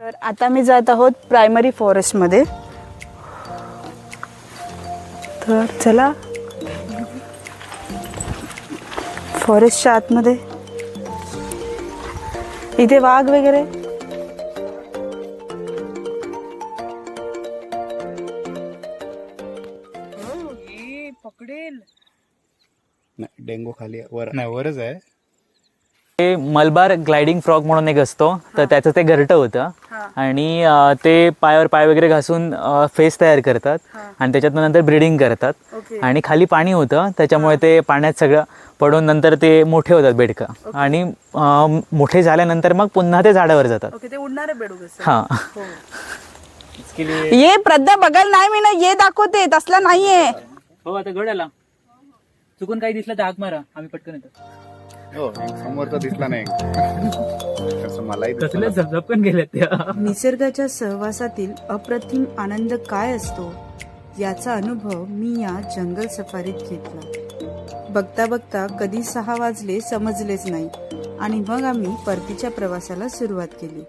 तर आता मी जात आहोत प्रायमरी फॉरेस्टमध्ये तर चला. फॉरेस्टच्या आतमध्ये. इथे वाघ वगैरे. हो, पकडेल. नाही डेंगू खाली आहे, वर नाही वरच आहे. ते मलबार ग्लायडिंग फ्रॉक म्हणून एक असतो तर त्याचं ते घरटं होतं. आणि अं, ते पायावर पाय वगैरे घासून फेस तयार करतात आणि त्याच्यातून नंतर ब्रीडिंग करतात. ओके. आणि खाली पाणी होतं त्याच्यामुळे ते पाण्यात सगळं पडून नंतर ते मोठे होतात बेडकं. आणि अं, मोठे झाल्यानंतर मग पुन्हा ते झाडावर जातात. ओके ते उडणारे बेडूक असतात. हां. हो. ये प्रज्ञा बघायला नाही मी ना ये दाखवते तसला नाहीये. हो आता गड आला चुकून काही दिसलं तर हाक मारा. आम्ही पटकन येतो. हो समोरचा दिसला नाही. तसं मलाही दिसलं झपझपकन त्या. निसर्गाच्या सहवासातील अप्रतिम आनंद काय असतो याचा अनुभव मी या जंगल सफारीत घेतला. बघता बघता कधी सहा वाजले समजलेच नाही. आणि मग आम्ही परतीच्या प्रवासाला सुरुवात केली.